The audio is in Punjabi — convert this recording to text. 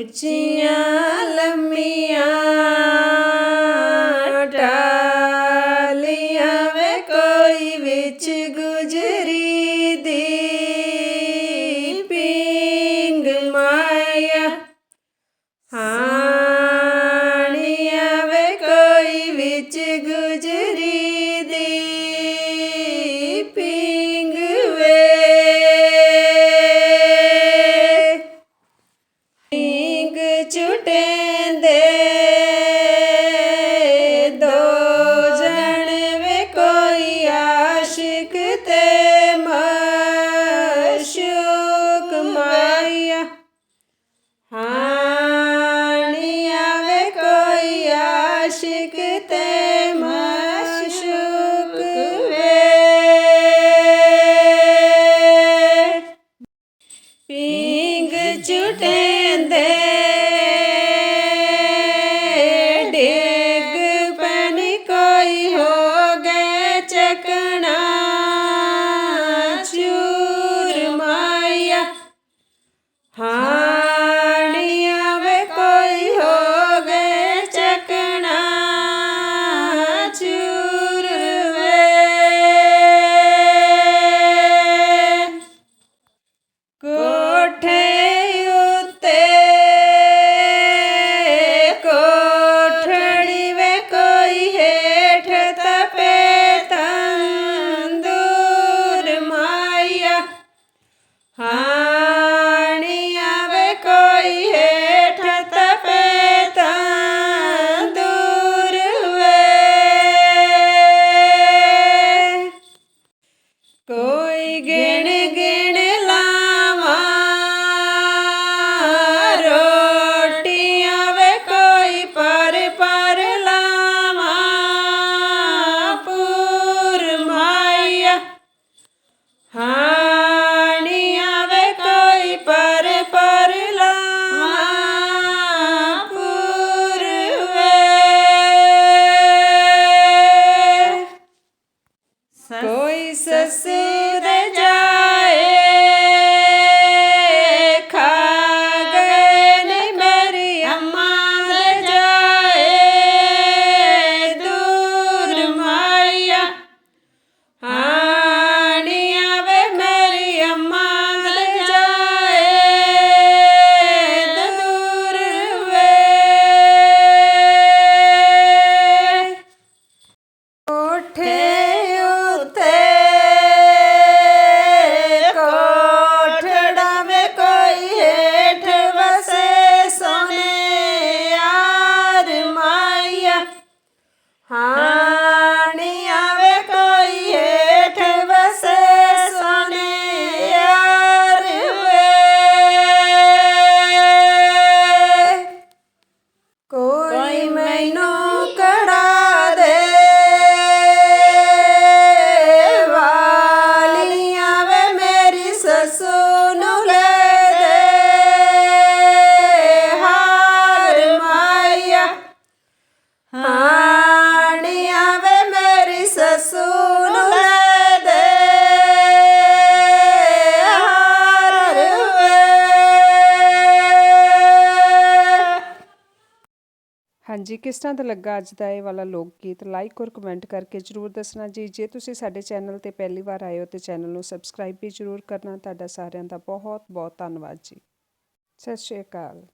ਉੱਚੀਆਂ ਲੰਮੀਆਂ ਟਾਲੀਆਂ ਵੇ ਕੋਈ ਵਿੱਚ ਗੁਜਰੀ ਦੀ ਪਿੰਗ ਚੁਟੇਂਦੇ ਦੋ ਜਣ ਵੇ ਕੋਈ ਆਸ਼ਿਕ ਤੇ ਮਸ਼ੂਕ ਮਾਇਆ। ਹਾਣੀਆਂ ਵੇ ਕੋਈ ਆਸ਼ਿਕ ਤੇ ਮਸ਼ੂਕ ਵੇ। ਪਿੰਗ ਚੁਟੇਂਦੇ ਕੋਈ coisas se ਹਾਂਜੀ, ਕਿਸ ਤਰ੍ਹਾਂ ਦਾ ਲੱਗਾ ਅੱਜ ਦਾ ਇਹ ਵਾਲਾ ਲੋਕ ਗੀਤ ਲਾਈਕ ਔਰ ਕਮੈਂਟ ਕਰਕੇ ਜਰੂਰ ਦੱਸਣਾ ਜੀ। ਜੇ ਤੁਸੀਂ ਸਾਡੇ ਚੈਨਲ ਤੇ ਪਹਿਲੀ ਵਾਰ ਆਏ ਹੋ ਤੇ ਚੈਨਲ ਨੂੰ ਸਬਸਕ੍ਰਾਈਬ ਵੀ ਜਰੂਰ ਕਰਨਾ। ਤੁਹਾਡਾ ਸਾਰਿਆਂ ਦਾ ਬਹੁਤ ਬਹੁਤ ਧੰਨਵਾਦ ਜੀ। ਸਤਿ ਸ਼੍ਰੀ ਅਕਾਲ।